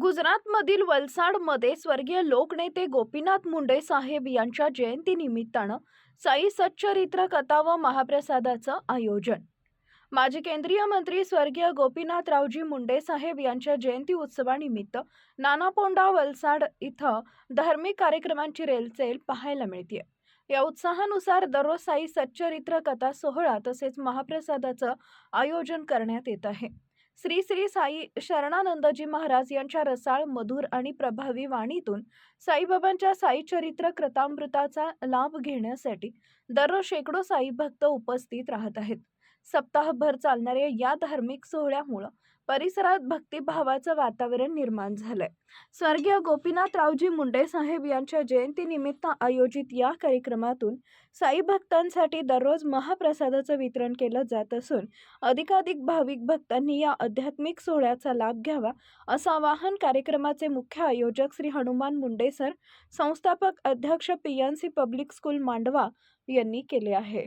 गुजरातमधील वलसाडमध्ये स्वर्गीय लोकनेते गोपीनाथ मुंडे साहेब यांच्या जयंतीनिमित्तानं साई सच्चरित्र कथा व महाप्रसादाचं आयोजन. माजी केंद्रीय मंत्री स्वर्गीय गोपीनाथरावजी मुंडे साहेब यांच्या जयंती उत्सवानिमित्त नानापोंडा वलसाड इथं धार्मिक कार्यक्रमांची रेलचेल पाहायला मिळते या उत्साहानुसार दररोज साई सच्चरित्र कथा सोहळा तसेच महाप्रसादाचं आयोजन करण्यात येत आहे. श्री श्री साई शरणानंदजी महाराज यांच्या रसाळ मधुर आणि प्रभावी वाणीतून साईबाबांच्या साई चरित्र कृतामृताचा लाभ घेण्यासाठी दररोज शेकडो साई भक्त उपस्थित राहत आहेत. सप्ताहभर चालणाऱ्या या धार्मिक सोहळ्यामुळं परिसरात भक्तिभावाचं वातावरण निर्माण झालंय. स्वर्गीय गोपीनाथरावजी मुंडे साहेब यांच्या जयंतीनिमित्त आयोजित या कार्यक्रमातून साई भक्तांसाठी दररोज महाप्रसादाचं वितरण केलं जात असून अधिकाधिक भाविक भक्तांनी या आध्यात्मिक सोहळ्याचा लाभ घ्यावा असं आवाहन कार्यक्रमाचे मुख्य आयोजक श्री हनुमान मुंडे सर संस्थापक अध्यक्ष P N C public school Mandwa यांनी केले आहे.